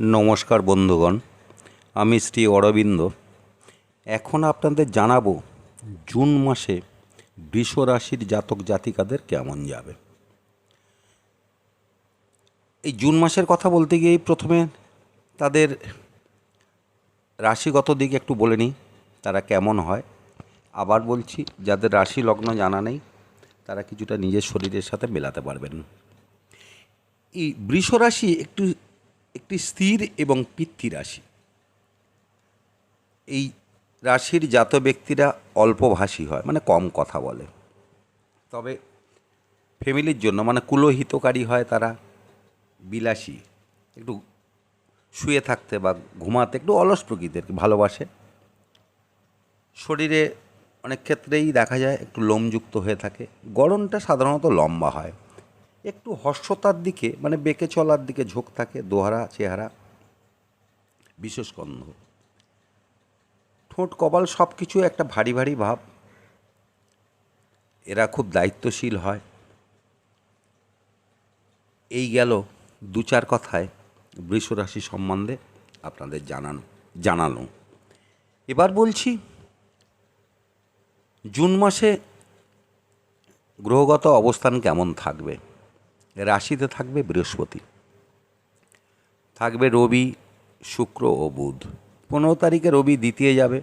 নমস্কার বন্ধুগণ, আমি শ্রী অরবিন্দ। এখন আপনাদের জানাব জুন মাসে বৃষ রাশির জাতক জাতিকাদের কেমন যাবে। এই জুন মাসের কথা বলতে গিয়েই প্রথমে তাদের রাশিগত দিক একটু বলে নিই, তারা কেমন হয়। আবার বলছি, যাদের রাশি লগ্ন জানা নেই, তারা কিছুটা নিজের শরীরের সাথে মেলাতে পারবেন। এই বৃষ রাশি একটু একটি স্থির এবং পিতৃ রাশি। এই রাশির জাত ব্যক্তিরা অল্পভাষী হয় মানে কম কথা বলে। তবে ফ্যামিলির জন্য মানে কুলহিতকারী হয় তারা, বিলাসী। একটু শুয়ে থাকতে বা ঘুমাতে একটু অলস প্রকৃতির ভালোবাসে। শরীরে অনেক ক্ষেত্রেই দেখা যায় একটু লোমযুক্ত হয়ে থাকে। গরমটা সাধারণত লম্বা হয়। একটু হর্ষতার দিকে মানে বেঁকে চলার দিকে ঝোঁক থাকে, দোহারা, চেহারা, বিশেষ গন্ধ। ঠোঁট কপাল সব কিছু একটা ভারী ভারী ভাব। এরা খুব দায়িত্বশীল হয়। এই গেল দু চার কথায় বৃষরাশি সম্বন্ধে আপনাদের জানানো জানানো এবার বলছি, জুন মাসে গ্রহগত অবস্থান কেমন থাকবে? রাশিতে থাকবে বৃহস্পতি। থাকবে রবি, শুক্র ও বুধ। পনেরো তারিখে রবি দ্বিতীয় যাবে,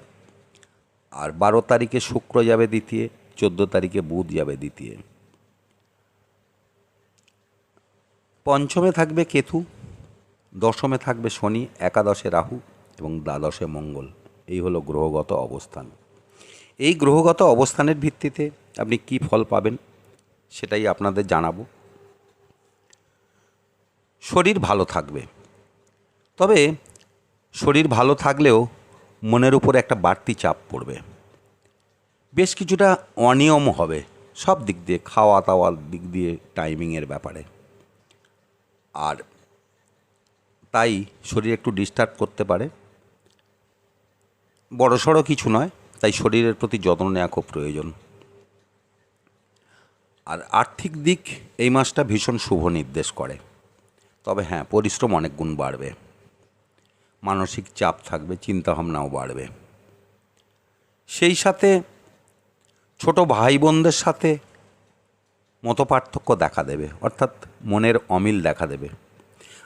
আর বারো তারিখে শুক্র যাবে দ্বিতীয়, চোদ্দ তারিখে বুধ যাবে দ্বিতীয়। পঞ্চমে থাকবে কেতু, দশমে থাকবে শনি, একাদশে রাহু এবং দ্বাদশে মঙ্গল। এই হলো গ্রহগত অবস্থান। এই গ্রহগত অবস্থানের ভিত্তিতে আপনি কি ফল পাবেন সেটাই আপনাদের জানাব। শরীর ভালো থাকবে। তবে শরীর ভালো থাকলেও মনের উপর একটা বাড়তি চাপ পড়বে। বেশ কিছুটা অনিয়ম হবে সব দিক দিয়ে খাওয়া দাওয়ার দিক দিয়ে টাইমিংয়ের ব্যাপারে। আর তাই শরীর একটু ডিস্টার্ব করতে পারে। বড়সড় কিছু নয়, তাই শরীরের প্রতি যত্ন নেওয়া খুব প্রয়োজন। আর আর্থিক দিক এই মাসটা ভীষণ শুভ নির্দেশ করে। তবে হ্যাঁ পরিশ্রম অনেক গুণ বাড়বে। মানসিক চাপ থাকবে, চিন্তাভাবনাও বাড়বে। সেই সাথে ছোট ভাই বোনদের সাথে মতপার্থক্য দেখা দেবে, অর্থাৎ মনের অমিল দেখা দেবে।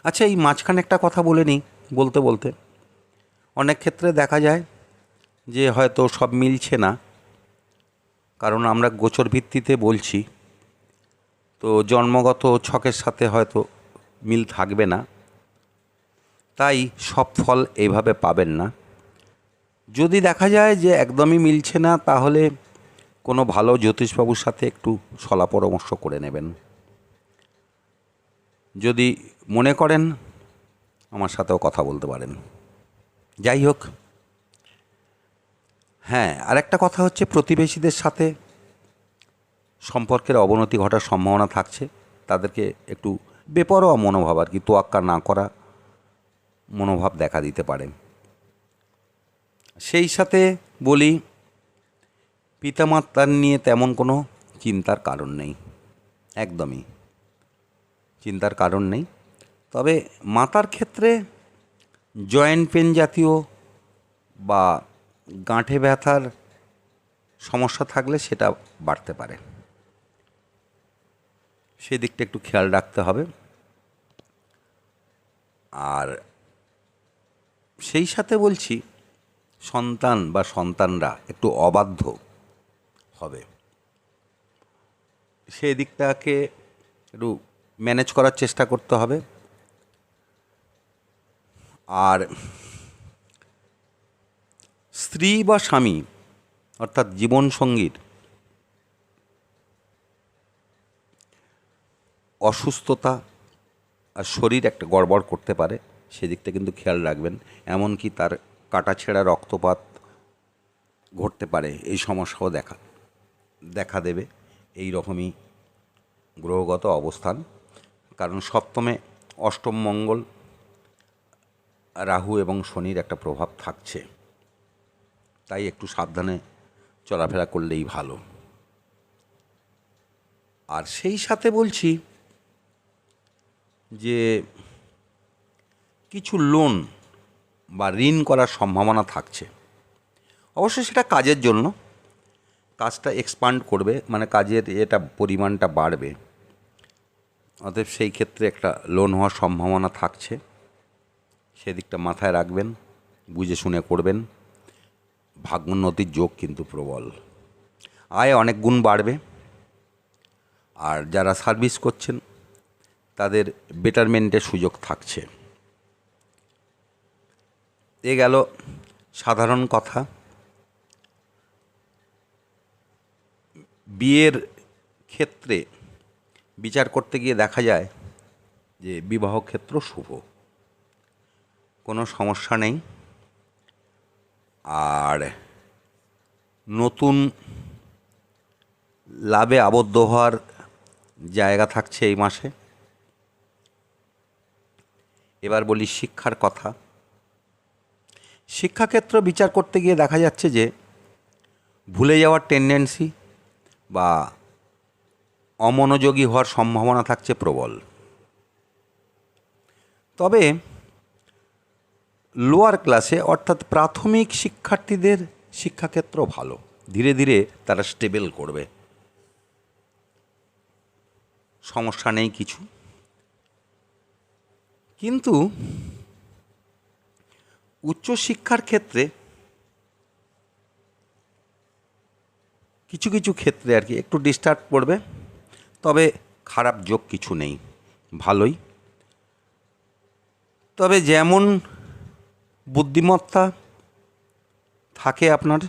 আচ্ছা এই মাঝখানে একটা কথা বলে নিই, বলতে বলতে। অনেক ক্ষেত্রে দেখা যায় যে হয়তো সব মিলছে না, কারণ আমরা গোচর ভিত্তিতে বলছি। তো জন্মগত ছকের সাথে হয়তো মিল থাকবে না। তাই সব ফল এইভাবে পাবেন না। যদি দেখা যায় যে একদমই মিলছে না, তাহলে কোনো ভালো জ্যোতিষবাবুর সাথে একটু সলা পরামর্শ করে নেবেন। যদি মনে করেন, আমার সাথেও কথা বলতে পারেন। যাই হোক। হ্যাঁ আর একটা কথা হচ্ছে প্রতিবেশীদের সাথে সম্পর্কের অবনতি ঘটার সম্ভাবনা থাকছে। তাদেরকে একটু বেপরোয়া মনোভাব আর কি, তোয়াক্কা না করা মনোভাব দেখা দিতে পারে। সেই সাথে বলি, পিতামাতার নিয়ে তেমন কোনো চিন্তার কারণ নেই, একদমই। চিন্তার কারণ নেই। তবে মাতার ক্ষেত্রে জয়েন্ট পেন জাতীয় বা গাঁঠে ব্যথার সমস্যা থাকলে সেটা বাড়তে পারে। সেদিকটা একটু খেয়াল রাখতে হবে। আর সেই সাথে বলছি সন্তান বা সন্তানরা একটু অবাধ্য হবে। সেই দিকটাকে একটু ম্যানেজ করার চেষ্টা করতে হবে। আর স্ত্রী বা স্বামী, অর্থাৎ জীবনসঙ্গীর অসুস্থতা শরীর একটা গড়বড় করতে পারে, সেদিকটা কিন্তু খেয়াল রাখবেন। এমনকি তার কাটা ছেঁড়া রক্তপাত ঘটতে পারে, এই সমস্যাও দেখা দেখা দেবে। এই রকমই গ্রহগত অবস্থান। কারণ সপ্তমে অষ্টম মঙ্গল রাহু এবং শনির একটা প্রভাব থাকছে। তাই একটু সাবধানে চলাফেরা করলেই ভালো। আর সেই সাথে বলছি যে কিছু লোন বা ঋণ করার সম্ভাবনা থাকছে। অবশ্যই সেটা কাজের জন্য। কাজটা এক্সপান্ড করবে মানে কাজের এটা পরিমাণটা বাড়বে। অতএব সেই ক্ষেত্রে একটা লোন হওয়ার সম্ভাবনা থাকছে। সেদিকটা মাথায় রাখবেন, বুঝে শুনে করবেন। ভাগ্যোন্নতির যোগ কিন্তু প্রবল। আয় অনেক গুণ বাড়বে। আর যারা সার্ভিস করছেন তাদের বেটারমেন্টের সুযোগ থাকছে। এ গেল সাধারণ কথা। বিয়ের ক্ষেত্রে বিচার করতে গিয়ে দেখা যায় যে বিবাহ ক্ষেত্র শুভ। কোনো সমস্যা নেই। আর নতুন লাভে আবদ্ধ হওয়ার জায়গা থাকছে এই মাসে। এবার বলি শিক্ষার কথা। শিক্ষাক্ষেত্র বিচার করতে গিয়ে দেখা যাচ্ছে যে, ভুলে যাওয়ার টেন্ডেন্সি বা অমনোযোগী হওয়ার সম্ভাবনা থাকছে প্রবল। তবে লোয়ার ক্লাসে অর্থাৎ প্রাথমিক শিক্ষার্থীদের শিক্ষাক্ষেত্র ভালো। ধীরে ধীরে তারা স্টেবল করবে। সমস্যা নেই কিছু। কিন্তু উচ্চশিক্ষার ক্ষেত্রে কিছু কিছু ক্ষেত্রে আর কি একটু ডিস্টার্ব করবে, তবে খারাপ যোগ কিছু নেই, ভালোই। তবে যেমন বুদ্ধিমত্তা থাকে আপনার,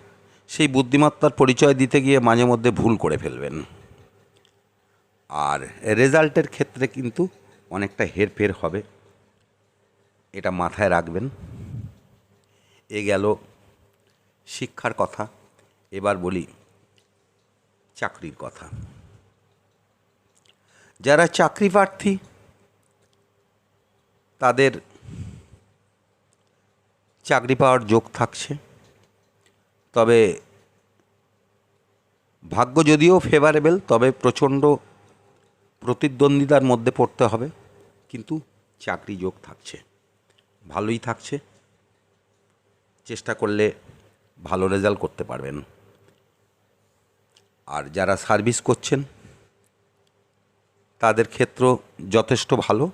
সেই বুদ্ধিমত্তার পরিচয় দিতে গিয়ে মাঝে মধ্যে ভুল করে ফেলবেন। আর রেজাল্টের ক্ষেত্রে কিন্তু অনেকটা হেরফের হবে। এটা মাথায় রাখবেন। এ গেল শিক্ষার কথা। এবার বলি চাকরির কথা। যারা চাকরি প্রার্থী, তাদের চাকরি পাওয়ার যোগ থাকছে। তবে ভাগ্য যদিও ফেভারেবল তবে প্রচণ্ড প্রতিদ্বন্দ্বিতার মধ্যে পড়তে হবে। কিন্তু চাকরি যোগ থাকছে। ভালোই থাকছে। চেষ্টা করলে ভালো রেজাল্ট করতে পারবেন। আর যারা সার্ভিস করছেন, তাদের ক্ষেত্র যথেষ্ট ভালো,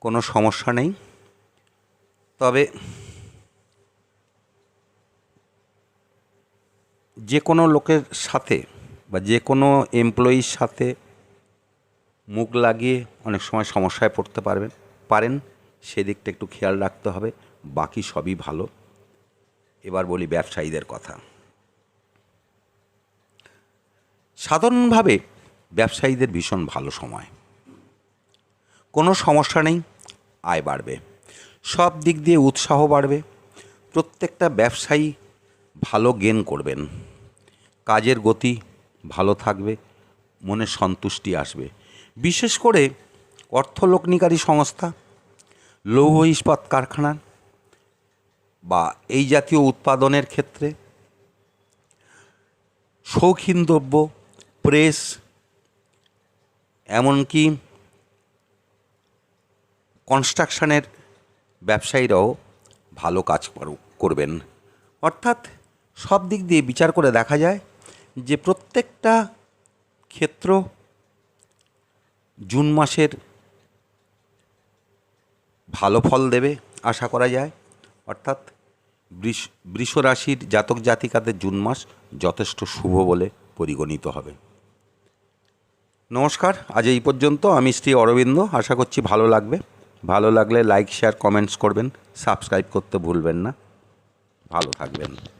কোনো সমস্যা নেই। তবে যে কোনো লোকের সাথে বা যে কোনো এমপ্লয়ির সাথে মুখ লাগিয়ে অনেক সময় সমস্যায় পড়তে পারবেন, পারেন। সেদিকটা একটু খেয়াল রাখতে হবে, বাকি সবই ভালো। এবার বলি ব্যবসায়ীদের কথা। সাধারণভাবে ব্যবসায়ীদের ভীষণ ভালো সময়। কোনো সমস্যা নেই, আয় বাড়বে। সব দিক দিয়ে উৎসাহ বাড়বে। প্রত্যেকটা ব্যবসায়ী ভালো গেন করবেন। কাজের গতি ভালো থাকবে, মনে সন্তুষ্টি আসবে। বিশেষ করে অর্থলগ্নিকারী সংস্থা লৌহ ইস্পাত কারখানা বা এই জাতীয় উৎপাদনের ক্ষেত্রে শৌখিন দ্রব্য প্রেস, এমনকি কনস্ট্রাকশনের ব্যবসায়ীরাও ভালো কাজ করু- করবেন। অর্থাৎ সব দিক দিয়ে বিচার করে দেখা যায় যে প্রত্যেকটা ক্ষেত্র জুন মাসের ভালো ফল দেবে, আশা করা যায়। অর্থাৎ বৃষ রাশির জাতক জাতিকাদের জুন মাস যথেষ্ট শুভ বলে পরিগণিত হবে। নমস্কার, আজ এই পর্যন্ত। আমি শ্রী অরবিন্দ। আশা করছি ভালো লাগবে। ভালো লাগলে লাইক, শেয়ার, কমেন্টস করবেন। সাবস্ক্রাইব করতে ভুলবেন না। ভালো থাকবেন।